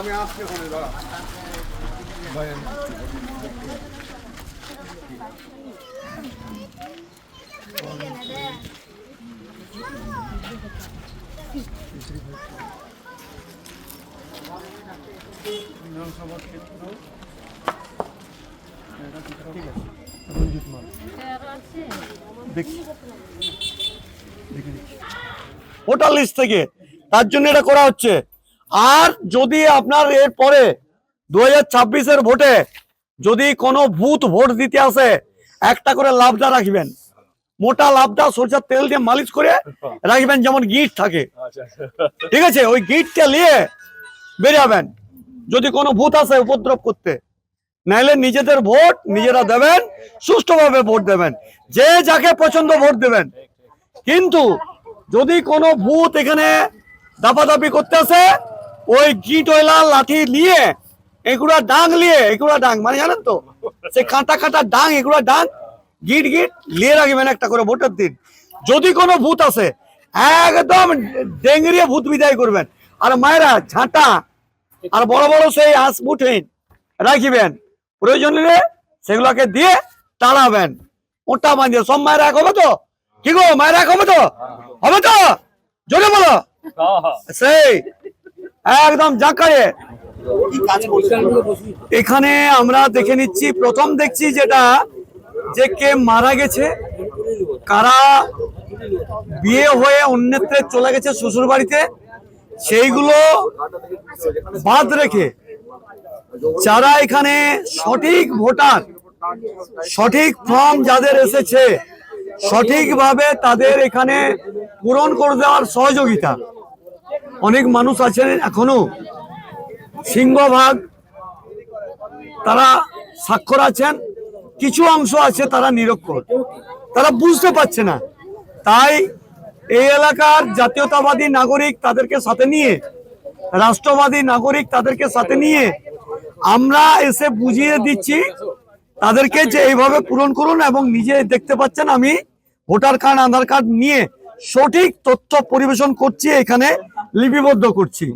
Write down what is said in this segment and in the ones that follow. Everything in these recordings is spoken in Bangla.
আমি আসছি ওখানে লিস্ট থেকে। তার জন্য এটা করা হচ্ছে। আর যদি আপনার এর পরে দু হাজার ভোটে যদি কোনো ভূত ভোট দিতে আসে, একটা করে লাভদা রাখবেন। মোটা লাভদা সরষের তেল দিয়ে মালিশ করে রাখবেন, যেমন গিট থাকে। ঠিক আছে? ওই গিটটা নিয়ে বেরিয়াবেন যদি কোনো ভূত আসে উপদ্রব করতে নাইলে নিজেদের ভোট নিজেরা দেবেন, সুষ্ঠুভাবে ভোট দেবেন। যে যাকে পছন্দ ভোট দেবেন। কিন্তু যদি কোনো ভূত এখানে দাপাদাপি করতে আসে ওই গিট ওইলা লাঠি নিয়ে এগুলা ডাং নিয়ে এগুলা ডাং মানে জানেন তো? সে কাঁটা কাঁটা ডাং এগুলা ডাং গিট গিট নিয়ে রাখবেন একটা করে ভোটের দিন। যদি কোনো ভূত আসে একদম ডেঙ্গরিয়ে ভূত বিদায় করবেন। আর মায়েরা ঝাঁটা আর বড় বড় সেই হাঁস মুঠেন রাখিবেন। প্রয়োজন হলে সেগুলোকে দিয়ে তাড়াবেন। ওটা বাঁধিয়ে সব মায়েরা এক হবে তো? কি গো মায়েরা এক হবে তো? হবে তো? জোরে বলো। সেই একদম জাঁকায়ে। এখানে আমরা দেখে নিচ্ছি প্রথম দেখছি যেটা যে কে মারা গেছে কারা বিয়ে হয়ে অন্যত্রে চলে গেছে শ্বশুর বাড়িতে সেইগুলো বাদ রেখে যারা এখানে সঠিক ভোটার সঠিক ফর্ম যাদের এসেছে সঠিকভাবে তাদের এখানে পূরণ করে দেওয়ার সহযোগিতা। অনেক মানুষ আছেন এখনও। সিংহভাগ, তারা স্বাক্ষর আছেন, কিছু অংশ আছে তারা নিরক্ষর। তারা বুঝতে পারছে না। তাই এই এলাকার জাতীয়তাবাদী নাগরিক তাদেরকে সাথে নিয়ে, রাষ্ট্রবাদী নাগরিক তাদেরকে সাথে নিয়ে আমরা এসে বুঝিয়ে দিচ্ছি, তাদেরকে যে এইভাবে পূরণ করুন এবং নিজে দেখতে পাচ্ছেন আমি ভোটার কার্ড, আধার কার্ড নিয়ে সঠিক তথ্য পরিবেশন করছি, এখানে লিপিবদ্ধ করছি।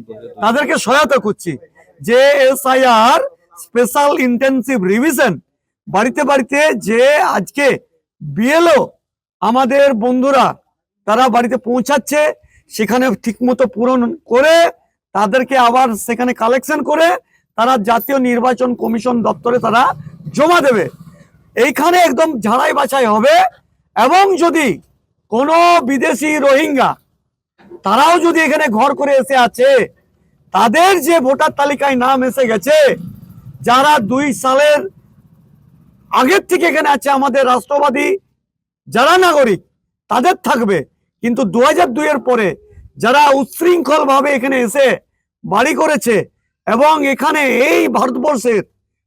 তাদেরকে সহায়তা করছি। যে এসআইআর স্পেশাল ইন্টেন্সিভ রিভিশন বাড়িতে বাড়িতে যে আজকে বিএলও আমাদের বন্ধুরা, তারা বাড়িতে পৌঁছাচ্ছে, সেখানে ঠিকমতো পূরণ করে, তাদেরকে আবার সেখানে কালেকশন করে, তারা জাতীয় নির্বাচন কমিশন দপ্তরে তারা জমা দেবে। এইখানে একদম ঝাড়াই বাছাই হবে, এবং যদি কোনো বিদেশি রোহিঙ্গা, তারাও যদি এখানে ঘর করে এসে আছে, তাদের যে ভোটার তালিকায় নাম এসে গেছে, যারা দুই সালের আগের থেকে এখানে আছে আমাদের রাষ্ট্রবাদী, যারা নাগরিক, তাদের থাকবে। কিন্তু দু হাজার দুইয়ের পরে যারা উচ্ছৃঙ্খল ভাবে এখানে এসে বাড়ি করেছে এবং এখানে এই ভারতবর্ষের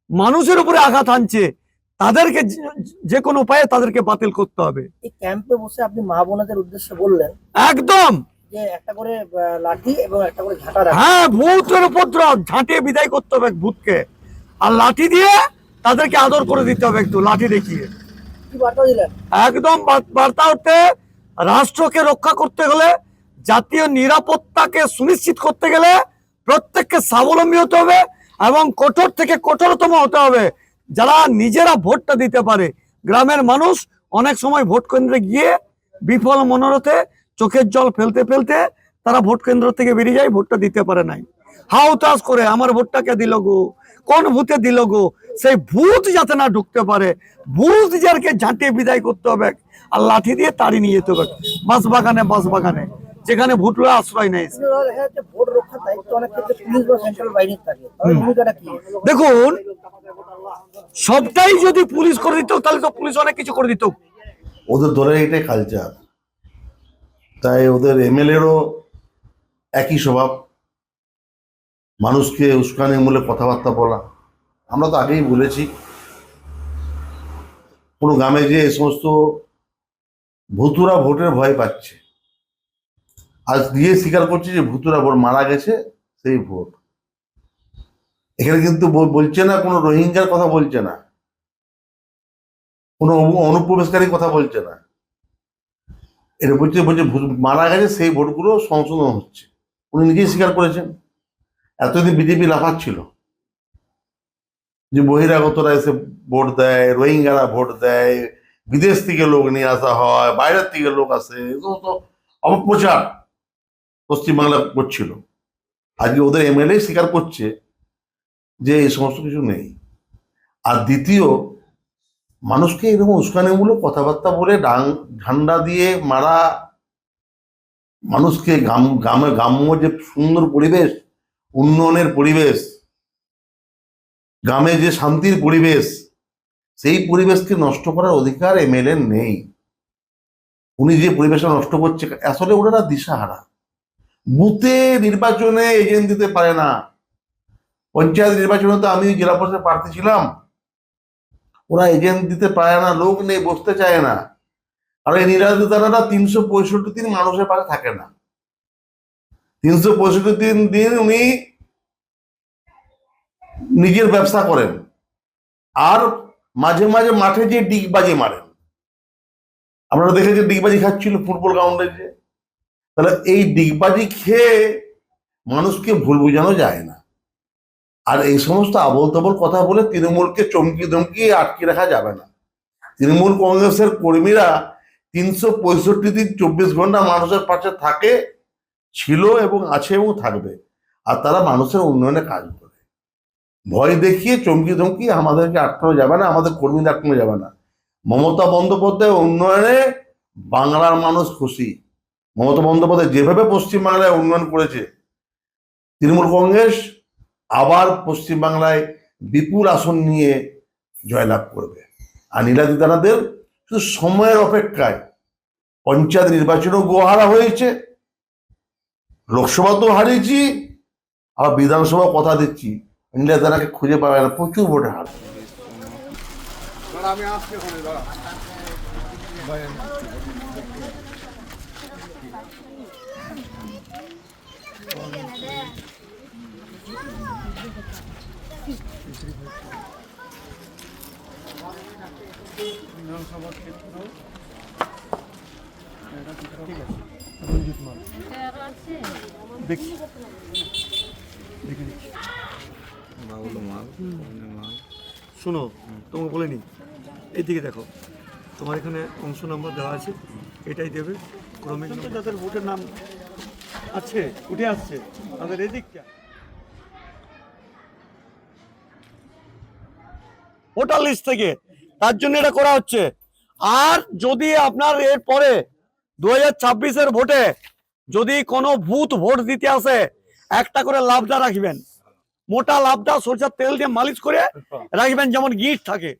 মানুষের উপরে আঘাত আনছে তাদেরকে যে- কোনো উপায়ে তাদেরকে বাতিল করতে হবে। এই ক্যাম্পে বসে আপনি মা বোনদের উদ্দেশ্যে বললেন একদম! যে একটা করে লাঠি এবং একটা করে ঝাঁটা হ্যাঁ ভূতের উপদ্রব! ঝাঁটিয়ে বিদায় করতে হবে ভূতকে। আর লাঠি দিয়ে তাদেরকে আদর করে দিতে হবে একটু লাঠি দেখিয়ে। একদম বার্তা হতে রাষ্ট্রকে রক্ষা করতে গেলে জাতীয় নিরাপত্তাকে সুনিশ্চিত করতে গেলে প্রত্যেককে স্বাবলম্বী হতে হবে এবং কঠোর থেকে কঠোরতম হতে হবে। যারা নিজেরা ভোটটা দিতে পারে গ্রামের মানুষ অনেক সময় ভোট কেন্দ্রে গিয়ে বিফল মনোরথে চোখের জল ফেলতে ফেলতে তারা ভোট কেন্দ্র থেকে বেরিয়ে যায় ভোটটা দিতে পারে নাই। হাউ তাস করে আমার ভোটটাকে দিল গো? কোন ভূতে দিল গো? সেই ভূত যাতে না ঢুকতে পারে ভূত যারকে ঝাঁটিয়ে বিদায় করতে হবে আর লাঠি দিয়ে তাড়ি নিয়ে যেতে হবে। বাঁশ বাগানে বাঁশ বাগানে। যেখানে ভুটলো আশ্রয় নেই দেখুন সবটাই যদি পুলিশ করে দিত, তাহলে তো পুলিশ অনেক কিছু করে দিত। ওদের দলের এটাই কালচার। তাই ওদের এমএলএরও একই স্বভাব। মানুষকে উস্কানি মূলে কথাবার্তা বলা। আমরা তো আগেই বলেছি, কোনো গ্রামে যে এই সমস্ত ভুতুরা ভোটের ভয় পাচ্ছে। আজ দিয়ে স্বীকার করছে যে ভুতুরা ভোট মারা গেছে, সেই ভোট। এখানে কিন্তু বলছে না, কোনো রোহিঙ্গার কথা বলছে না। কোনো অনু- অনুপ্রবেশকারীর কথা বলছে না। এটা বলছে বলছে মারা গেছে, সেই ভোটগুলো সংশোধন হচ্ছে। উনি নিজেই স্বীকার করেছেন। এতদিন বিজেপি লাফাচ্ছিল। যে বহিরাগতরা এসে ভোট দেয়, রোহিঙ্গারা ভোট দেয়, বিদেশ থেকে লোক নিয়ে আসা হয়, বাইরের থেকে লোক আসে সমস্ত অপপ্রচার পশ্চিমবাংলা করছিল। আজকে ওদের এমএলএ স্বীকার করছে যে এই সমস্ত কিছু নেই। আর দ্বিতীয়, মানুষকে এরকম উস্কানিমূলক কথাবার্তা বলে ডাং, ঝান্ডা দিয়ে মারা, মানুষকে গ্রাম গ্রামে গ্রাম্য যে সুন্দর পরিবেশ, উন্নয়নের পরিবেশ, গ্রামে যে শান্তির পরিবেশ, সেই পরিবেশকে নষ্ট করার অধিকার এমএলএ নেই। উনি যে পরিবেশটা নষ্ট করছে, আসলে ওনারা দিশাহারা। বুথে নির্বাচনে এজেন্ট দিতে পারে না। পঞ্চায়েত নির্বাচনে তো আমি জেলা পরিষদের প্রার্থী ছিলাম। ওরা এজেন্ট দিতে পারে না, লোক নেই, বসতে চায় না। আর এই নিরাপত্তারা তিনশো পঁয়ষট্টি দিন মানুষের পাশে থাকে না। তিনশো পঁয়ষট্টি দিন দিন উনি নিজের ব্যবসা করেন। আর মাঝে মাঝে মাঠে যে ডিগবাজি মারেন। আপনারা দেখেছেন ডিগবাজি খাচ্ছিল ফুটবল গ্রাউন্ডে যে? তাহলে এই ডিগবাজি খেয়ে মানুষকে ভুল বোঝানো যায় না। আর এই সমস্ত আবল তাবল কথা বলে তৃণমূলকে চমকি ধমকি আটকে রাখা যাবে না। তৃণমূল কংগ্রেসের কর্মীরা তিনশো পঁয়ষট্টি দিন চব্বিশ ঘণ্টা মানুষের পাশে থাকে, ছিল এবং আছে এবং থাকবে। আর তারা মানুষের উন্নয়নে কাজ করে। ভয় দেখিয়ে চমকি ধমকি আমাদেরকে আটকানো যাবে না, আমাদের কর্মীদের আটকানো যাবে না। মমতা বন্দ্যোপাধ্যায় উন্নয়নে বাংলার মানুষ খুশি। মমতা বন্দ্যোপাধ্যায় যেভাবে পশ্চিমবাংলায় উন্নয়ন করেছে, তৃণমূল কংগ্রেস আবার পশ্চিমবাংলায় বিপুল আসন নিয়ে জয়লাভ করবে। আর নীলাদি দানাদের শুধু সময়ের অপেক্ষায় পঞ্চায়েত নির্বাচনেও গোহারা হয়েছে লোকসভাতেও হারিয়েছি আর বিধানসভা কথা দিচ্ছি। নীলা দানাকে খুঁজে পাবে না প্রচুর ভোটে হার। আমি বিধানসভা ক্ষেত্র ঠিক আছে রঞ্জিত মাল দেখছি দেখে নিচ্ছি শোনো তোমাকে বলে নি। এইদিকে দেখো তোমার এখানে অংশ নাম্বার দেওয়া আছে এটাই দেবে ক্রমিক নম্বর। যাদের ভোটের নাম আছে উঠে আসছে তাদের এদিকটা। ভোটার লিস্ট থেকে। তার জন্য এটা করা হচ্ছে। আর যদি আপনার এর পরে দু হাজার ভোটে যদি কোনো ভূত ভোট দিতে আসে, একটা করে লাভটা রাখবেন। মোটা লাভটা সরষার তেল দিয়ে মালিশ করে রাখবেন, যেমন গিট থাকে।